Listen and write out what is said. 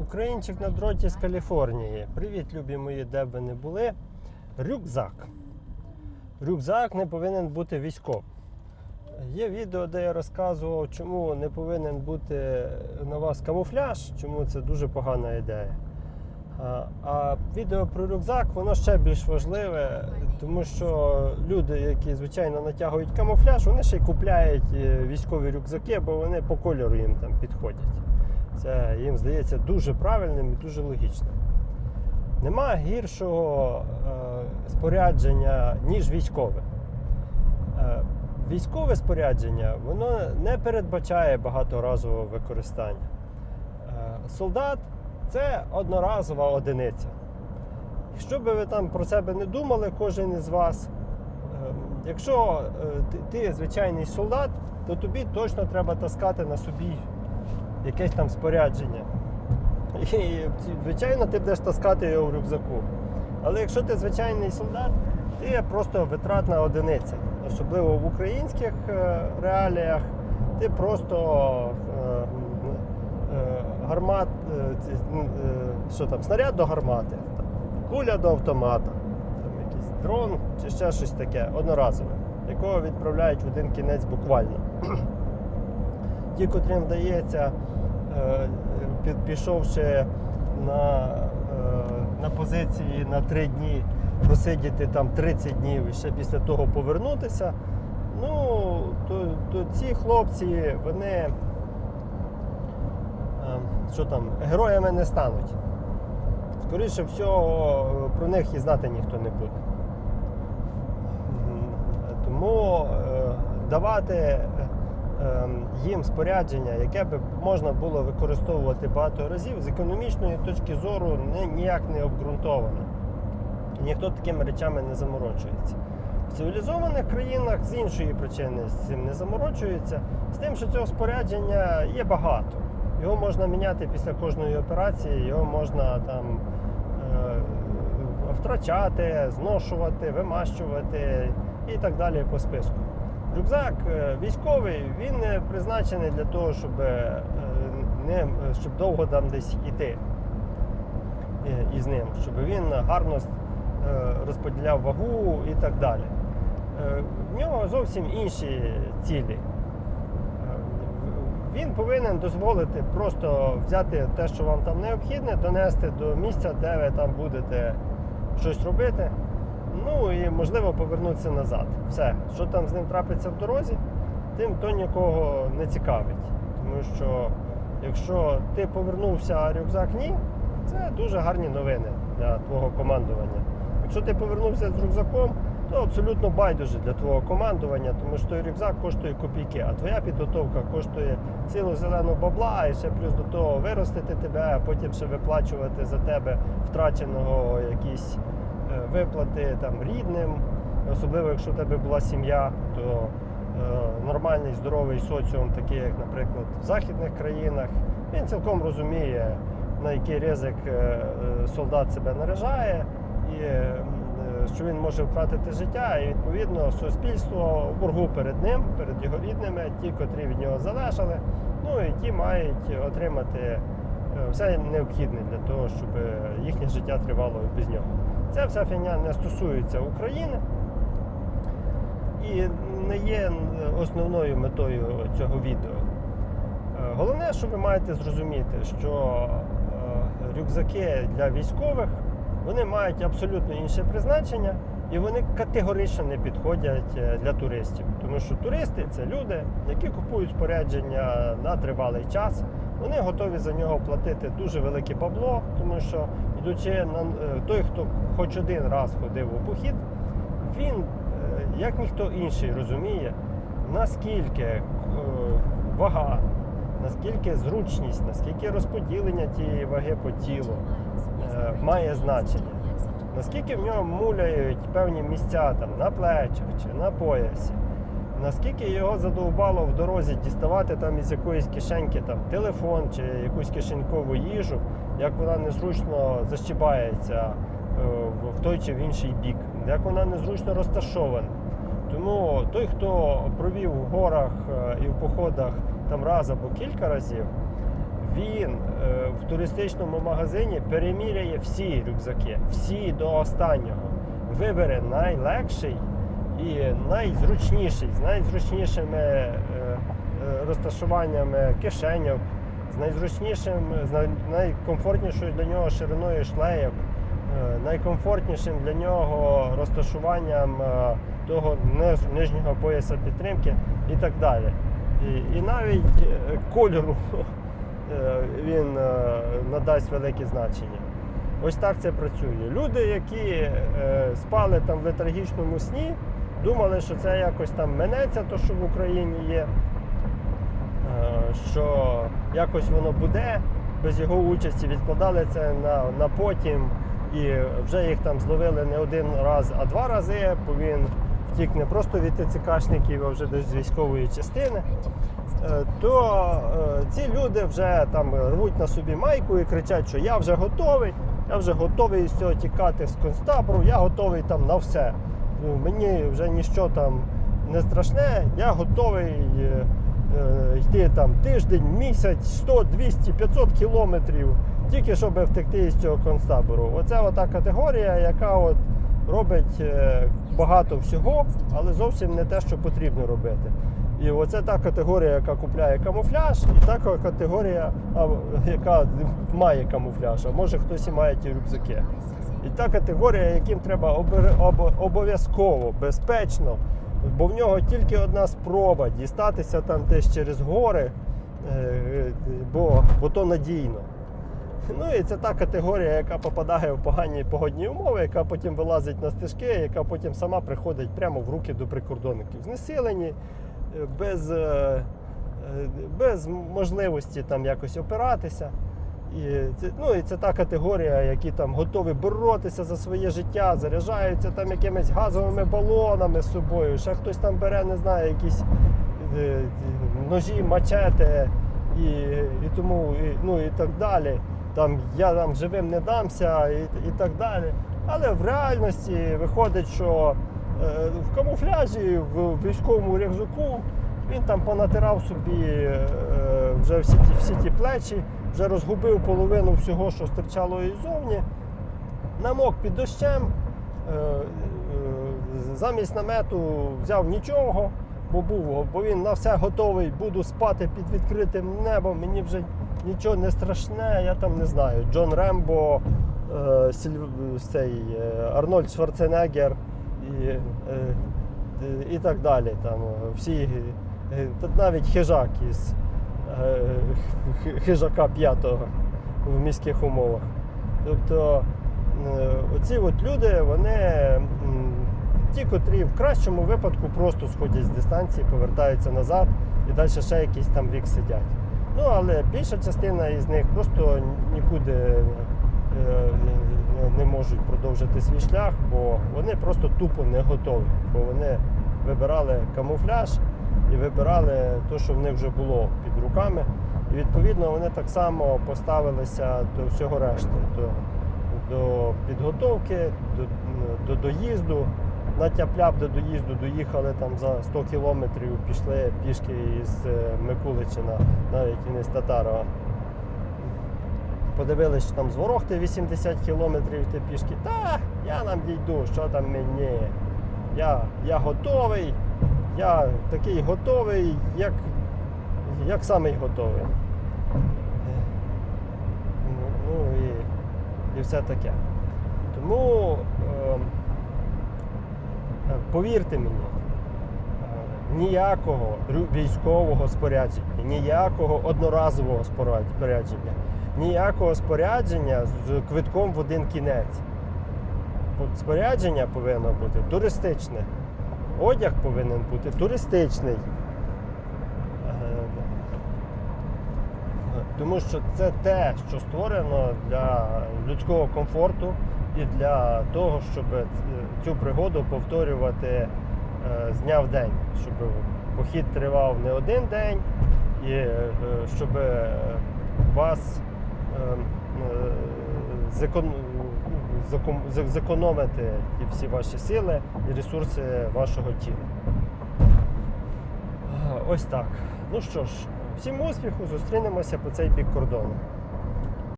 Українчик на дроті з Каліфорнії. Привіт, любі мої, де б ви не були. Рюкзак. Рюкзак не повинен бути військовим. Є відео, де я розказував, чому не повинен бути на вас камуфляж, чому це дуже погана ідея. А, а відео про рюкзак, воно ще більш важливе, тому що люди, які звичайно натягують камуфляж, вони ще й купляють е, військові рюкзаки, бо вони по кольору їм там підходять. Це їм здається дуже правильним і дуже логічним. Нема гіршого е, спорядження, ніж військове. Е, військове спорядження воно не передбачає багаторазового використання. Е, солдат це одноразова одиниця. Що би ви там про себе не думали, кожен із вас, е, якщо е, ти звичайний солдат, то тобі точно треба таскати на собі якесь там спорядження. І, звичайно, ти будеш таскати його в рюкзаку. Але якщо ти звичайний солдат, ти просто витратна одиниця. Особливо в українських е, реаліях, ти просто е, е, гармат, що там, снаряд до гармати, куля до автомата, там якийсь дрон чи ще щось таке одноразове, якого відправляють в один кінець буквально. Ті, котрим вдається, пішовши на, е, на позиції на 3 дні, просидіти там 30 днів і ще після того повернутися, ну, то, то ці хлопці, вони е, що там, героями не стануть. Скоріше всього, про них і знати ніхто не буде. Тому е, давати е, е, їм спорядження, яке би можна було використовувати багато разів, з економічної точки зору не, ніяк не обґрунтовано. Ніхто такими речами не заморочується. В цивілізованих країнах з іншої причини з цим не заморочуються, з тим, що цього спорядження є багато. Його можна міняти після кожної операції, його можна там е, втрачати, зношувати, вимащувати і так далі по списку. Рюкзак е, військовий, він не призначений для того, щоб, е, не, щоб довго там десь йти е, із ним, щоб він гарно розподіляв вагу і так далі. В нього зовсім інші цілі. Він повинен дозволити просто взяти те, що вам там необхідне, донести до місця, де ви там будете щось робити. Ну і можливо повернутися назад. Все, що там з ним трапиться в дорозі, тим то нікого не цікавить. Тому що якщо ти повернувся, а рюкзак ні, це дуже гарні новини для твого командування. Якщо ти повернувся з рюкзаком, то абсолютно байдуже для твого командування, тому що той рюкзак коштує копійки, а твоя підготовка коштує цілу зелену бабла, і ще плюс до того виростити тебе, а потім ще виплачувати за тебе втраченого якісь виплати там рідним, особливо якщо в тебе була сім'я, то е, нормальний здоровий соціум, такий як, наприклад, в західних країнах, він цілком розуміє, на який ризик е, е, солдат себе наражає, і е, е, що він може втратити життя, і відповідно суспільство в боргу перед ним, перед його рідними, ті, котрі від нього залежали, ну і ті мають отримати е, все необхідне для того, щоб е, їхнє життя тривало без нього. Ця вся фігня не стосується України і не є основною метою цього відео. Е, Головне, що ви маєте зрозуміти, що е, рюкзаки для військових вони мають абсолютно інше призначення і вони категорично не підходять е, для туристів. Тому що туристи це люди, які купують спорядження на тривалий час. Вони готові за нього платити дуже велике бабло, тому що ідучи на е, той, хто хоч один раз ходив у похід, він, е, як ніхто інший, розуміє, наскільки е, вага, наскільки зручність, наскільки розподілення тієї ваги по тілу має значення. Наскільки в ньому муляють певні місця там, на плечах чи на поясі. Наскільки його задовбало в дорозі діставати там із якоїсь кишеньки там, телефон чи якусь кишенькову їжу, як вона незручно защибається е, в- той чи в інший бік, як вона незручно розташована. Тому той, хто провів в горах е, і в походах там раз або кілька разів, він е, в туристичному магазині переміряє всі рюкзаки, всі до останнього. Вибере найлегший і найзручніший, з найзручнішими е, е, розташуваннями кишеньок, з найзручнішим, з найкомфортнішою для нього шириною шлейок, е, найкомфортнішим для нього розташуванням того нижнього пояса підтримки і так далі. І, і навіть кольору він надасть велике значення. Ось так це працює. Люди, які спали там в летаргічному сні, думали, що це якось там минеться, то що в Україні є, е, що якось воно буде без його участі, відкладали це на, на потім. І вже їх там зловили не один раз, а два рази, бо він втік не просто від ТЦКшників, а вже десь з військової частини. Е, То е, ці люди вже там рвуть на собі майку і кричать, що я вже готовий, я вже готовий з цього тікати з концтабору, я готовий там на все. Ну, Мені вже нічого там не страшне, я готовий е, е, йти там тиждень, місяць, 100, 200, 500 кілометрів, тільки щоб втекти із цього концтабору. Оце ота категорія, яка от робить е, багато всього, але зовсім не те, що потрібно робити. І оце та категорія, яка купляє камуфляж, і та категорія, яка має камуфляж, а може хтось і має ті рюкзаки. І та категорія, яким треба обов'язково, безпечно, бо в нього тільки одна спроба дістатися там десь через гори, е, бо, бо то надійно. Ну і це та категорія, яка попадає в погані погодні умови, яка потім вилазить на стежки, яка потім сама приходить прямо в руки до прикордонників. Знесилені, е, без, е, без можливості там якось опиратися. І це, ну, і це та категорія, які там готові боротися за своє життя, заряджаються там якимись газовими балонами з собою. Ще хтось там бере, не знаю, якісь е, ножі, мачети і, і тому, і, ну і так далі. Там я там живим не дамся і, і так далі. Але в реальності виходить, що е, в камуфляжі, в військовому рюкзаку він там понатирав собі е, вже всі всі ті плечі, вже розгубив половину всього, що стирчало іззовні, намок під дощем. е, е, Замість намету взяв нічого, бо був, бо він на все готовий, буду спати під відкритим небом, мені вже нічого не страшне, я там не знаю. Джон Рембо, е, цей, Арнольд Шварценеггер і, і так далі. Там, всі, навіть хижак із хижака п'ятого в міських умовах. Тобто е, оці от люди, вони ті, котрі в кращому випадку просто сходять з дистанції, повертаються назад і далі ще якийсь там рік сидять. Ну, але більша частина із них просто нікуди е, не можуть продовжити свій шлях, бо вони просто тупо не готові, бо вони вибирали камуфляж і вибирали те, що в них вже було під руками. І відповідно вони так само поставилися до всього решти, до, до підготовки, до, до доїзду. На тяп-ляп до доїзду доїхали там за 100 кілометрів, пішли пішки із е, Микуличина, навіть і не з Татарова. Подивились, що там з Ворохти 80 кілометрів йти пішки. Та я нам дійду, що там мені. Я, я готовий, я такий готовий, як, як самий готовий. Ну, і, і все таке. Тому е, повірте мені, ніякого військового спорядження, ніякого одноразового спорядження, ніякого спорядження з квитком в один кінець. Спорядження повинно бути туристичне. Одяг повинен бути туристичний. Е, Тому що це те, що створено для людського комфорту і для того, щоб цю пригоду повторювати е, з дня в день, щоб похід тривав не один день, і е, щоб вас зекономити і всі ваші сили і ресурси вашого тіла. Ось так. Ну що ж, Всім успіху, зустрінемося по цей бік кордону.